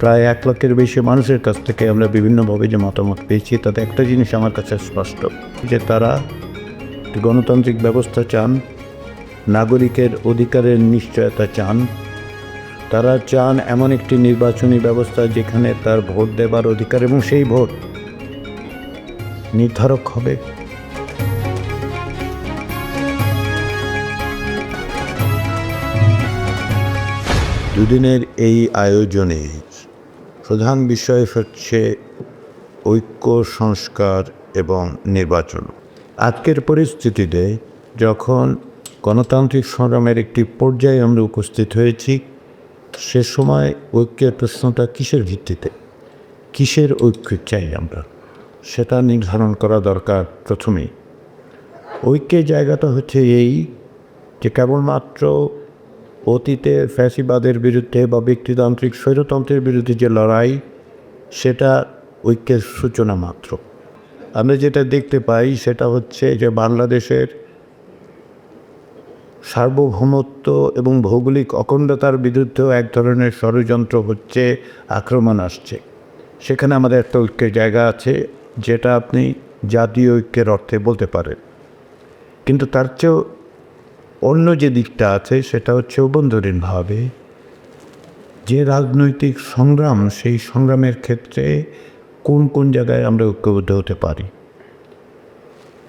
প্রায় এক লাখের বেশি মানুষের কাছ থেকে আমরা বিভিন্নভাবে যে মতামত পেয়েছি, তাতে একটা জিনিস আমার কাছে স্পষ্ট, যে তারা গণতান্ত্রিক ব্যবস্থা চান, নাগরিকের অধিকারের নিশ্চয়তা চান। তারা চান এমন একটি নির্বাচনী ব্যবস্থা যেখানে তার ভোট দেবার অধিকার এবং সেই ভোট নির্ধারক হবে। দুদিনের এই আয়োজনে প্রধান বিষয় হচ্ছে ঐক্য, সংস্কার এবং নির্বাচন। আজকের পরিস্থিতিতে যখন গণতান্ত্রিক সংগ্রামের একটি পর্যায়ে আমরা উপস্থিত হয়েছি, সে সময় ঐক্যের প্রশ্নটা কিসের ভিত্তিতে? কিসের ঐক্য চাই আমরা? সেটা নির্ধারণ করা দরকার প্রথমেই। ঐক্যের জায়গাটা হচ্ছে এই যে কেবলমাত্র অতীতে ফ্যাসিবাদের বিরুদ্ধে বা ব্যক্তিতান্ত্রিক স্বৈরতন্ত্রের বিরুদ্ধে যে লড়াই, সেটা ঐক্যের সূচনা মাত্র। আমরা যেটা দেখতে পাই, সেটা হচ্ছে যে বাংলাদেশের সার্বভৌমত্ব এবং ভৌগোলিক অখণ্ডতার বিরুদ্ধেও এক ধরনের ষড়যন্ত্র হচ্ছে, আক্রমণ আসছে। সেখানে আমাদের একটা ঐক্যের জায়গা আছে, যেটা আপনি জাতীয় ঐক্যের অর্থে বলতে পারেন। কিন্তু তার চেয়েও অন্য যে দিকটা আছে, সেটা হচ্ছে অভ্যন্তরীণভাবে যে রাজনৈতিক সংগ্রাম, সেই সংগ্রামের ক্ষেত্রে কোন কোন জায়গায় আমরা ঐক্যবদ্ধ হতে পারি?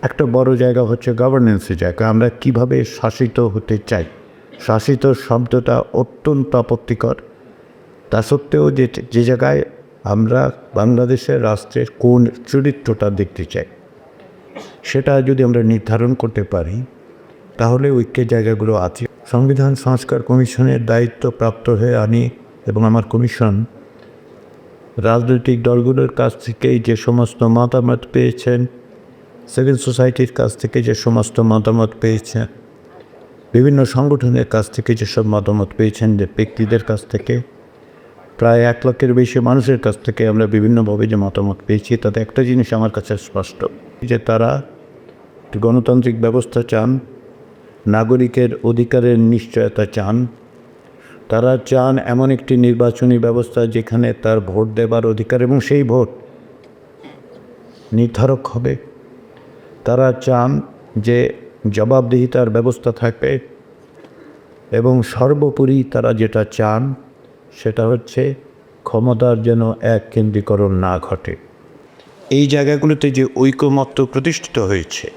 একটা বড় জায়গা হচ্ছে গভর্নেন্সের জায়গা। আমরা কীভাবে শাসিত হতে চাই? শাসিত শব্দটা অত্যন্ত আপত্তিকর। তা সত্ত্বেও যে যে জায়গায় আমরা বাংলাদেশের রাষ্ট্রের কোন চরিত্রটা দেখতে চাই, সেটা যদি আমরা নির্ধারণ করতে পারি তাহলে ঐক্যের জায়গাগুলো আছে। সংবিধান, সংস্কার কমিশনের দায়িত্ব প্রাপ্ত হয়ে আনি এবং আমার কমিশন রাজনৈতিক দলগুলোর কাছ থেকেই যে সমস্ত মতামত পেয়েছেন সিভিল সোসাইটির কাছ থেকে যে সমস্ত মতামত পেয়েছেন, বিভিন্ন সংগঠনের কাছ থেকে যেসব মতামত পেয়েছেন যে ব্যক্তিদের কাছ থেকে, প্রায় এক লাখের বেশি মানুষের কাছ থেকে আমরা বিভিন্নভাবে যে মতামত পেয়েছি, তাতে একটা জিনিস আমার কাছে স্পষ্ট যে তারা গণতান্ত্রিক ব্যবস্থা চান নাগরিকের অধিকারের নিশ্চয়তা চান। তারা চান এমন একটি নির্বাচনী ব্যবস্থা যেখানে তার ভোট দেবার অধিকার এবং সেই ভোট নির্ধারক হবে। তারা চান যে জবাবদিহিতার ব্যবস্থা থাকবে এবং সর্বোপরি তারা যেটা চান সেটা হচ্ছে ক্ষমতার যেন এক কেন্দ্রীকরণ না ঘটে। এই জায়গাগুলোতে যে ঐকমত্য প্রতিষ্ঠিত হয়েছে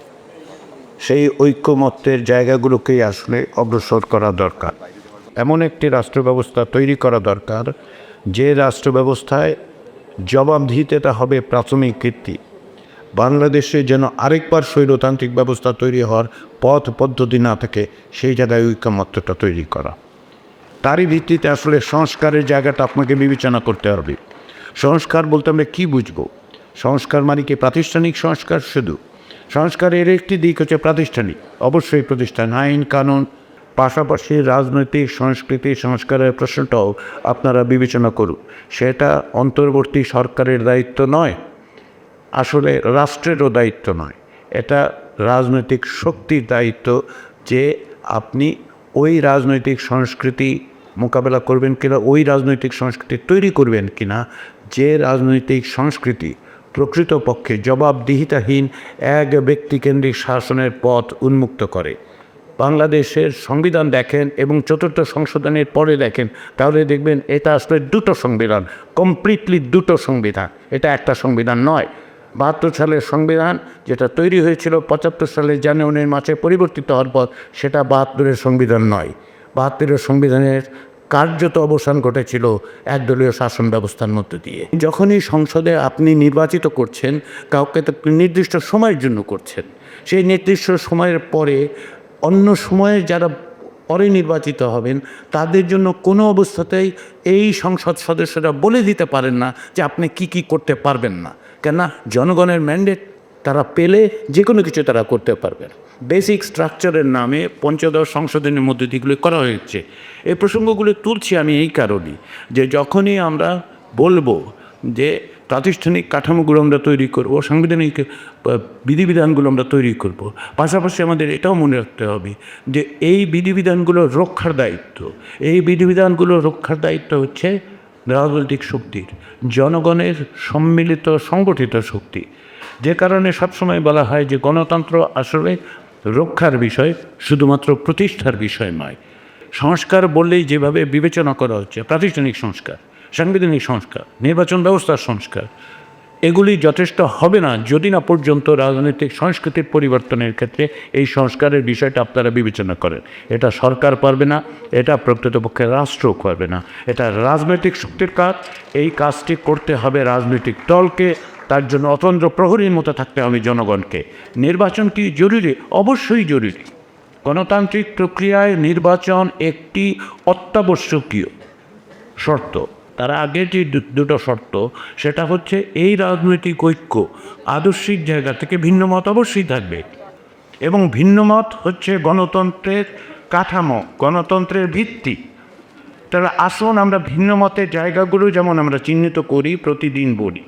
সেই ঐক্যমত্যের জায়গাগুলোকেই আসলে অগ্রসর করা দরকার। এমন একটি রাষ্ট্র ব্যবস্থা তৈরি করা দরকার, যে রাষ্ট্র ব্যবস্থায় জবাবদিহিতেটা হবে প্রাথমিক কীর্তি। বাংলাদেশে যেন আরেকবার স্বৈরতান্ত্রিক ব্যবস্থা তৈরি হওয়ার পথ পদ্ধতি না থাকে, সেই জায়গায় ঐক্যমত্যটা তৈরি করা। তারই ভিত্তিতে আসলে সংস্কারের জায়গাটা আপনাকে বিবেচনা করতে হবে। সংস্কার বলতে আমরা কী বুঝব? সংস্কার মানে কি প্রাতিষ্ঠানিক সংস্কার শুধু? সংস্কারের একটি দিক হচ্ছে প্রাতিষ্ঠানিক। অবশ্যই প্রতিষ্ঠান, আইন, কানুন, পাশাপাশি রাজনৈতিক সংস্কৃতি সংস্কারের প্রশ্নটাও আপনারা বিবেচনা করুন। সেটা অন্তর্বর্তী সরকারের দায়িত্ব নয়, আসলে রাষ্ট্রেরও দায়িত্ব নয়। এটা রাজনৈতিক শক্তির দায়িত্ব যে আপনি ওই রাজনৈতিক সংস্কৃতি মোকাবেলা করবেন কিনা, ওই রাজনৈতিক সংস্কৃতি তৈরি করবেন কিনা, যে রাজনৈতিক সংস্কৃতি প্রকৃতপক্ষে জবাবদিহিতাহীন এক ব্যক্তিকেন্দ্রিক শাসনের পথ উন্মুক্ত করে। বাংলাদেশের সংবিধান দেখেন এবং চতুর্থ সংশোধনের পরে দেখেন, তাহলে দেখবেন এটা আসলে দুটো সংবিধান কমপ্লিটলি দুটো সংবিধান। এটা একটা সংবিধান নয়। বাহাত্তর সালের সংবিধান যেটা তৈরি হয়েছিল পঁচাত্তর সালের জানুয়ারির মাসে পরিবর্তিত হওয়ার পর, সেটা বাহাত্তরের সংবিধান নয়। বাহাত্তরের সংবিধানের কার্যত অবসান ঘটেছিল একদলীয় শাসন ব্যবস্থার মধ্য দিয়ে। যখনই সংসদে আপনি নির্বাচিত করছেন, কাউকে তো নির্দিষ্ট সময়ের জন্য করছেন। সেই নির্দিষ্ট সময়ের পরে অন্য সময়ে যারা পরে নির্বাচিত হবেন, তাদের জন্য কোনো অবস্থাতেই এই সংসদ সদস্যরা বলে দিতে পারেন না যে আপনি কি কি করতে পারবেন না। কেননা জনগণের ম্যান্ডেট তারা পেলে যে কোনো কিছু তারা করতে পারবেন বেসিক স্ট্রাকচারের নামে পঞ্চদশ সংশোধনের মধ্যে দিকগুলি করা হয়েছে। এই প্রসঙ্গগুলো তুলছি আমি এই কারণেই যে যখনই আমরা বলব যে প্রাতিষ্ঠানিক কাঠামোগুলো আমরা তৈরি করব, সাংবিধানিক বিধিবিধানগুলো আমরা তৈরি করব, পাশাপাশি আমাদের এটাও মনে রাখতে হবে যে এই বিধিবিধানগুলো রক্ষার দায়িত্ব। এই বিধিবিধানগুলো রক্ষার দায়িত্ব হচ্ছে রাজনৈতিক শক্তির, জনগণের সম্মিলিত, সংগঠিত শক্তি। যে কারণে সবসময় বলা হয় যে গণতন্ত্র আসলে রক্ষার বিষয়, শুধুমাত্র প্রতিষ্ঠার বিষয় নয়। সংস্কার বললেই যেভাবে বিবেচনা করা হচ্ছে, প্রাতিষ্ঠানিক সংস্কার, সাংবিধানিক সংস্কার, নির্বাচন ব্যবস্থার সংস্কার, এগুলি যথেষ্ট হবে না যদি না পর্যন্ত রাজনৈতিক সংস্কৃতির পরিবর্তনের ক্ষেত্রে এই সংস্কারের বিষয়টা আপনারা বিবেচনা করেন। এটা সরকার পারবে না, এটা প্রকৃতপক্ষে রাষ্ট্র পারবে না। এটা রাজনৈতিক শক্তির কাজ, এই কাজটি করতে হবে রাজনৈতিক দলকে তার জন্য অতন্ত্র প্রহরীর মতো থাকতে হবে জনগণকে। নির্বাচন কি জরুরি? অবশ্যই জরুরি। গণতান্ত্রিক প্রক্রিয়ায় নির্বাচন একটি অত্যাবশ্যকীয় শর্ত। তার আগে যে দুটো শর্ত, সেটা হচ্ছে এই রাজনৈতিক ঐক্য আদর্শিক জায়গা থেকে ভিন্ন মত অবশ্যই থাকবে। এবং ভিন্ন মত হচ্ছে গণতন্ত্রের কাঠামো, গণতন্ত্রের ভিত্তি। তারা আসুন আমরা ভিন্ন মতের জায়গাগুলো যেমন আমরা চিহ্নিত করি, প্রতিদিন বলি।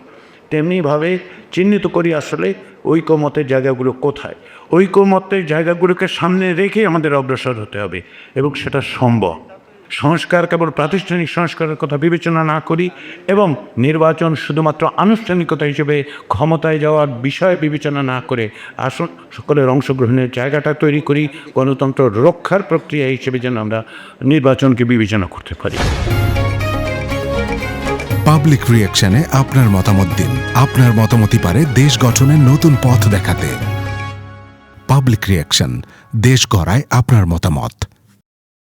তেমনিভাবে চিহ্নিত করি আসলে ঐকমতের জায়গাগুলো কোথায়। ঐকমতের জায়গাগুলোকে সামনে রেখে আমাদের অগ্রসর হতে হবে এবং সেটা সম্ভব। সংস্কার কেবল প্রাতিষ্ঠানিক সংস্কারের কথা বিবেচনা না করি এবং নির্বাচন শুধুমাত্র আনুষ্ঠানিকতা হিসেবে ক্ষমতায় যাওয়ার বিষয় বিবেচনা না করে আসুন, সকলের অংশগ্রহণের জায়গাটা তৈরি করি, গণতন্ত্র রক্ষার প্রক্রিয়া হিসেবে যেন আমরা নির্বাচনকে বিবেচনা করতে পারি। পাবলিক রিয়াকশনে আপনার মতামত দিন। আপনার মতামতই পারে দেশ গঠনের নতুন পথ দেখাতে। পাবলিক রিয়াকশন দেশ গড়ায় আপনার মতামত।